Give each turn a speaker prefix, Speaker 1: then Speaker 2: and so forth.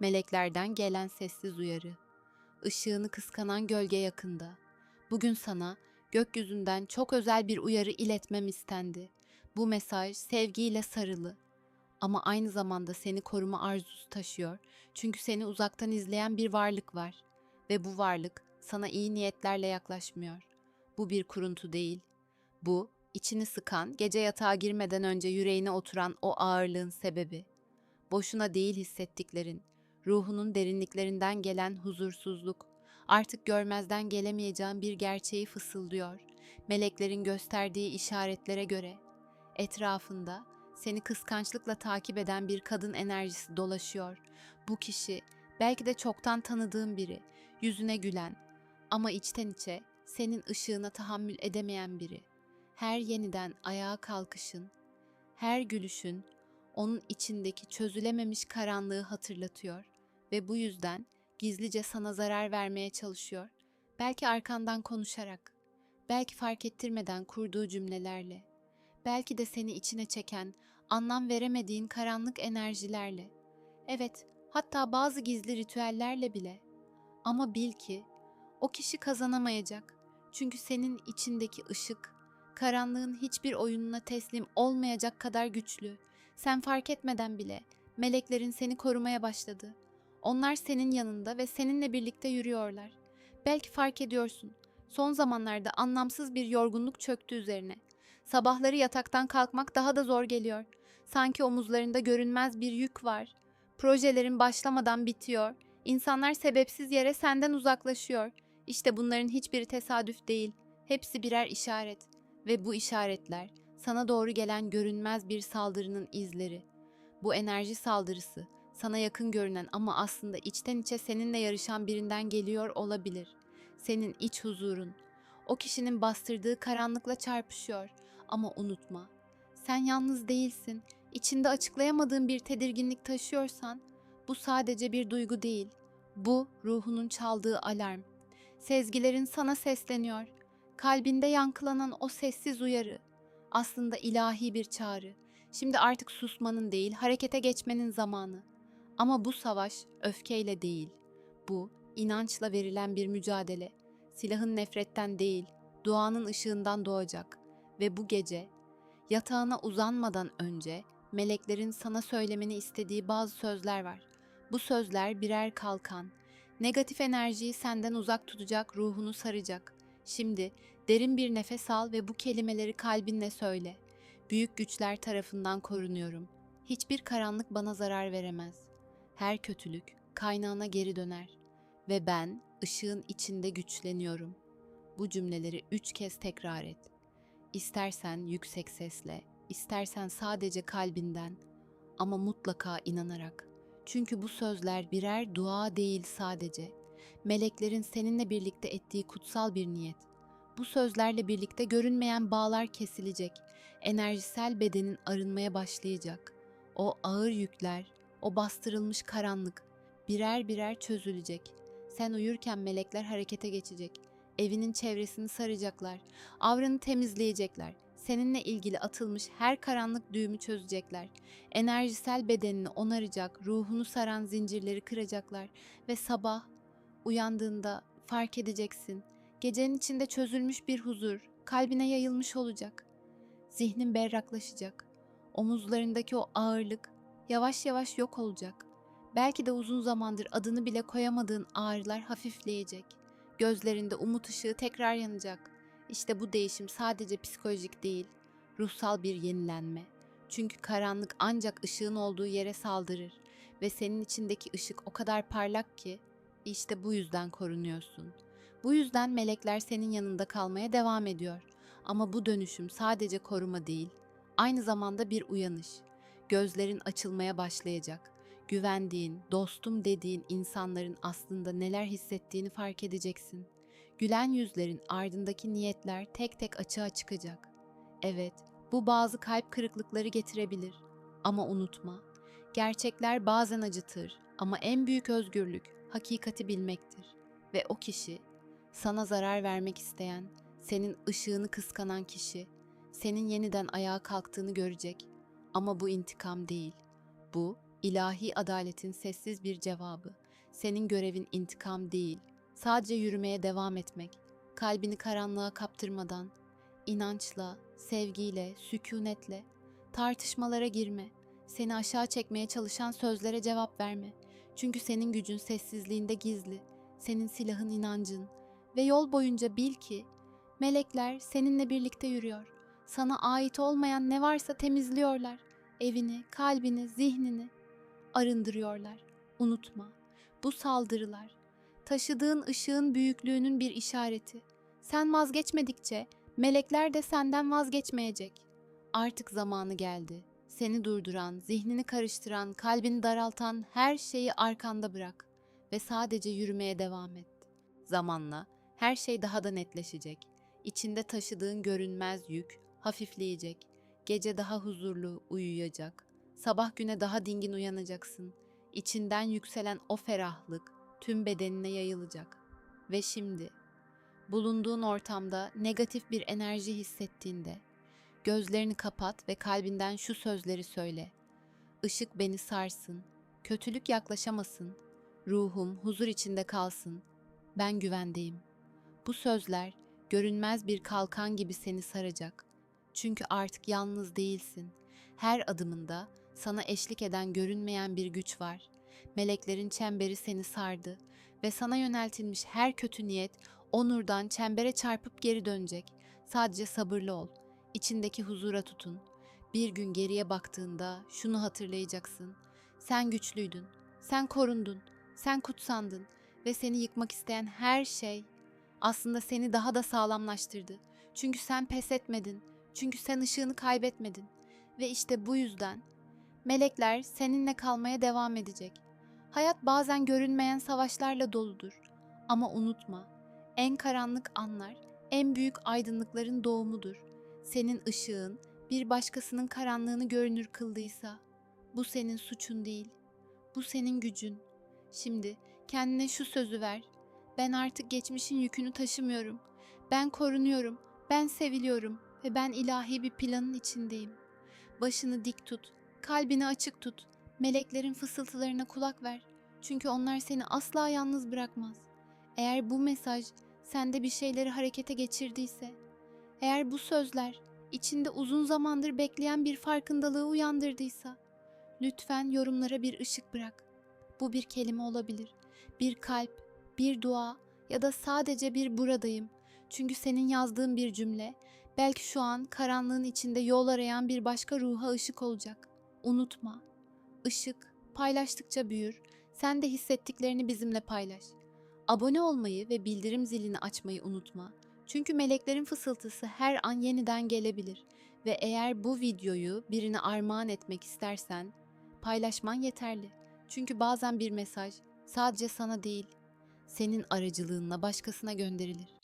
Speaker 1: Meleklerden gelen sessiz uyarı. Işığını kıskanan gölge yakında. Bugün sana gökyüzünden çok özel bir uyarı iletmem istendi. Bu mesaj sevgiyle sarılı. Ama aynı zamanda seni koruma arzusu taşıyor. Çünkü seni uzaktan izleyen bir varlık var. Ve bu varlık sana iyi niyetlerle yaklaşmıyor. Bu bir kuruntu değil. Bu, içini sıkan, gece yatağa girmeden önce yüreğine oturan o ağırlığın sebebi. Boşuna değil hissettiklerin, ruhunun derinliklerinden gelen huzursuzluk, artık görmezden gelemeyeceğin bir gerçeği fısıldıyor. Meleklerin gösterdiği işaretlere göre etrafında seni kıskançlıkla takip eden bir kadın enerjisi dolaşıyor. Bu kişi belki de çoktan tanıdığın biri, yüzüne gülen ama içten içe senin ışığına tahammül edemeyen biri. Her yeniden ayağa kalkışın, her gülüşün onun içindeki çözülememiş karanlığı hatırlatıyor ve bu yüzden gizlice sana zarar vermeye çalışıyor. Belki arkandan konuşarak, belki fark ettirmeden kurduğu cümlelerle, belki de seni içine çeken, anlam veremediğin karanlık enerjilerle. Evet, hatta bazı gizli ritüellerle bile. Ama bil ki o kişi kazanamayacak. Çünkü senin içindeki ışık, karanlığın hiçbir oyununa teslim olmayacak kadar güçlü. Sen fark etmeden bile meleklerin seni korumaya başladı. Onlar senin yanında ve seninle birlikte yürüyorlar. Belki fark ediyorsun. Son zamanlarda anlamsız bir yorgunluk çöktü üzerine. Sabahları yataktan kalkmak daha da zor geliyor. Sanki omuzlarında görünmez bir yük var. Projelerin başlamadan bitiyor. İnsanlar sebepsiz yere senden uzaklaşıyor. İşte bunların hiçbiri tesadüf değil. Hepsi birer işaret ve bu işaretler sana doğru gelen görünmez bir saldırının izleri. Bu enerji saldırısı sana yakın görünen ama aslında içten içe seninle yarışan birinden geliyor olabilir. Senin iç huzurun o kişinin bastırdığı karanlıkla çarpışıyor ama unutma. Sen yalnız değilsin. İçinde açıklayamadığın bir tedirginlik taşıyorsan bu sadece bir duygu değil. Bu ruhunun çaldığı alarm. Sezgilerin sana sesleniyor. Kalbinde yankılanan o sessiz uyarı aslında ilahi bir çağrı. Şimdi artık susmanın değil, harekete geçmenin zamanı. Ama bu savaş öfkeyle değil. Bu inançla verilen bir mücadele. Silahın nefretten değil, duanın ışığından doğacak ve bu gece yatağına uzanmadan önce meleklerin sana söylemeni istediği bazı sözler var. Bu sözler birer kalkan. Negatif enerjiyi senden uzak tutacak, ruhunu saracak. Şimdi derin bir nefes al ve bu kelimeleri kalbinle söyle. Büyük güçler tarafından korunuyorum. Hiçbir karanlık bana zarar veremez. Her kötülük kaynağına geri döner ve ben ışığın içinde güçleniyorum. Bu cümleleri üç kez tekrar et. İstersen yüksek sesle, istersen sadece kalbinden ama mutlaka inanarak. Çünkü bu sözler birer dua değil sadece. Meleklerin seninle birlikte ettiği kutsal bir niyet. Bu sözlerle birlikte görünmeyen bağlar kesilecek. Enerjisel bedenin arınmaya başlayacak. O ağır yükler, o bastırılmış karanlık birer birer çözülecek. Sen uyurken melekler harekete geçecek. Evinin çevresini saracaklar. Avranı temizleyecekler. Seninle ilgili atılmış her karanlık düğümü çözecekler. Enerjisel bedenini onaracak, ruhunu saran zincirleri kıracaklar ve sabah uyandığında fark edeceksin. Gecenin içinde çözülmüş bir huzur kalbine yayılmış olacak. Zihnin berraklaşacak. Omuzlarındaki o ağırlık yavaş yavaş yok olacak. Belki de uzun zamandır adını bile koyamadığın ağrılar hafifleyecek. Gözlerinde umut ışığı tekrar yanacak. İşte bu değişim sadece psikolojik değil, ruhsal bir yenilenme. Çünkü karanlık ancak ışığın olduğu yere saldırır ve senin içindeki ışık o kadar parlak ki işte bu yüzden korunuyorsun. Bu yüzden melekler senin yanında kalmaya devam ediyor. Ama bu dönüşüm sadece koruma değil, aynı zamanda bir uyanış. Gözlerin açılmaya başlayacak. Güvendiğin, dostum dediğin insanların aslında neler hissettiğini fark edeceksin. Gülen yüzlerin ardındaki niyetler tek tek açığa çıkacak. Evet, bu bazı kalp kırıklıkları getirebilir. Ama unutma, gerçekler bazen acıtır ama en büyük özgürlük hakikati bilmektir. Ve o kişi, sana zarar vermek isteyen, senin ışığını kıskanan kişi, senin yeniden ayağa kalktığını görecek. Ama bu intikam değil. Bu İlahi adaletin sessiz bir cevabı. Senin görevin intikam değil, sadece yürümeye devam etmek. Kalbini karanlığa kaptırmadan, inançla, sevgiyle, sükunetle, tartışmalara girme. Seni aşağı çekmeye çalışan sözlere cevap verme. Çünkü senin gücün sessizliğinde gizli. Senin silahın inancın. Ve yol boyunca bil ki melekler seninle birlikte yürüyor. Sana ait olmayan ne varsa temizliyorlar. Evini, kalbini, zihnini arındırıyorlar. Unutma. Bu saldırılar taşıdığın ışığın büyüklüğünün bir işareti. Sen vazgeçmedikçe melekler de senden vazgeçmeyecek. Artık zamanı geldi. Seni durduran, zihnini karıştıran, kalbini daraltan her şeyi arkanda bırak ve sadece yürümeye devam et. Zamanla her şey daha da netleşecek. İçinde taşıdığın görünmez yük hafifleyecek. Gece daha huzurlu uyuyacak. Sabah güne daha dingin uyanacaksın. İçinden yükselen o ferahlık tüm bedenine yayılacak. Ve şimdi bulunduğun ortamda negatif bir enerji hissettiğinde gözlerini kapat ve kalbinden şu sözleri söyle. Işık beni sarsın, kötülük yaklaşamasın, ruhum huzur içinde kalsın, ben güvendeyim. Bu sözler görünmez bir kalkan gibi seni saracak. Çünkü artık yalnız değilsin. Her adımında sana eşlik eden görünmeyen bir güç var. Meleklerin çemberi seni sardı ve sana yöneltilmiş her kötü niyet o nurdan çembere çarpıp geri dönecek. Sadece sabırlı ol. İçindeki huzura tutun. Bir gün geriye baktığında şunu hatırlayacaksın. Sen güçlüydün. Sen korundun. Sen kutsandın ve seni yıkmak isteyen her şey aslında seni daha da sağlamlaştırdı. Çünkü sen pes etmedin. Çünkü sen ışığını kaybetmedin. Ve işte bu yüzden melekler seninle kalmaya devam edecek. Hayat bazen görünmeyen savaşlarla doludur. Ama unutma, en karanlık anlar en büyük aydınlıkların doğumudur. Senin ışığın bir başkasının karanlığını görünür kıldıysa bu senin suçun değil. Bu senin gücün. Şimdi kendine şu sözü ver. Ben artık geçmişin yükünü taşımıyorum. Ben korunuyorum. Ben seviliyorum ve ben ilahi bir planın içindeyim. Başını dik tut. Kalbini açık tut. Meleklerin fısıltılarına kulak ver. Çünkü onlar seni asla yalnız bırakmaz. Eğer bu mesaj sende bir şeyleri harekete geçirdiyse, eğer bu sözler içinde uzun zamandır bekleyen bir farkındalığı uyandırdıysa, lütfen yorumlara bir ışık bırak. Bu bir kelime olabilir, bir kalp, bir dua ya da sadece bir buradayım. Çünkü senin yazdığın bir cümle belki şu an karanlığın içinde yol arayan bir başka ruha ışık olacak. Unutma. Işık paylaştıkça büyür. Sen de hissettiklerini bizimle paylaş. Abone olmayı ve bildirim zilini açmayı unutma. Çünkü meleklerin fısıltısı her an yeniden gelebilir ve eğer bu videoyu birine armağan etmek istersen paylaşman yeterli. Çünkü bazen bir mesaj sadece sana değil, senin aracılığınla başkasına gönderilir.